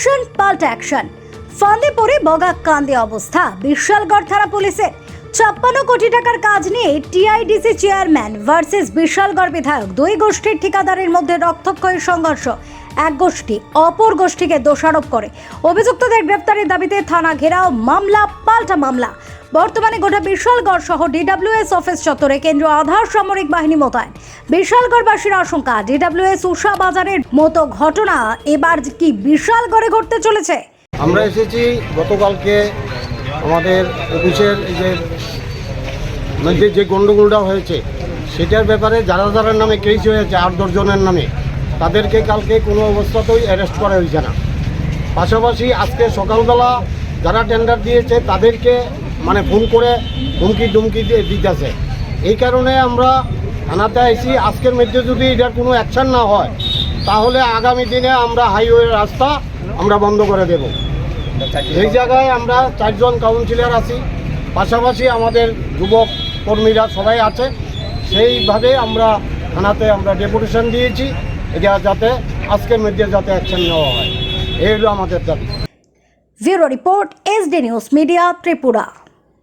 Action, পাল্টা action. ফাঁদে পড়ে বগা কান্দে অবস্থা। বিশালগড় থানা পুলিশের ছাপ্পান্ন কোটি টাকার কাজ নিয়ে টিআইডিসি চেয়ারম্যান ভার্সেস বিশালগড় বিধায়ক দুই গোষ্ঠীর ঠিকাদারের মধ্যে রক্তক্ষয়ী সংঘর্ষ। এক গোষ্ঠী অপর গোষ্ঠীকে দোষারোপ করে। অভিযুক্তদের গ্রেপ্তারের দাবিতে থানা ঘেরাও মামলা, পাল্টা মামলা। বর্তমানে গোটা বিশালগড় সহ ডিডব্লিউএস অফিস চত্বরে কেন্দ্রীয় আধার সামরিক বাহিনী মোতায়েন। বিশালগড়বাসীর আশঙ্কা ডিডব্লিউএস উষা বাজারের মতো ঘটনা এবার কি বিশালগড়ে ঘটতে চলেছে? আমরা এসেছি গতকালকে আমাদের অফিসের যে মধ্যে যে গণ্ডগোলটা হয়েছে, সেটার ব্যাপারে যারা যারা নামে কেস হয়েছে, আট দশজনের নামে, তাদেরকে কালকে কোনো অবস্থাতেই অ্যারেস্ট করা হয়েছে না। পাশাপাশি আজকে সকালবেলা যারা টেন্ডার দিয়েছে, তাদেরকে মানে ফোন করে হুমকি দিয়ে দিতেছে। এই কারণে আমরা থানাতে আইছি, আজকের মধ্যে যদি এটার কোনো অ্যাকশন না হয়, তাহলে আগামী দিনে আমরা হাইওয়ে রাস্তা আমরা বন্ধ করে দেব। এই জায়গায় আমরা চারজন কাউন্সিলর আছি, পাশাপাশি আমাদের যুবক কর্মীরা সবাই আছে। সেইভাবে আমরা থানাতে আমরা ডেপুটেশন দিয়েছি, এটা যাতে আজকের মধ্যে যাতে অ্যাকশন নেওয়া হয়। এই হলো আমাদের দাবি। Bureau report SD news media Tripura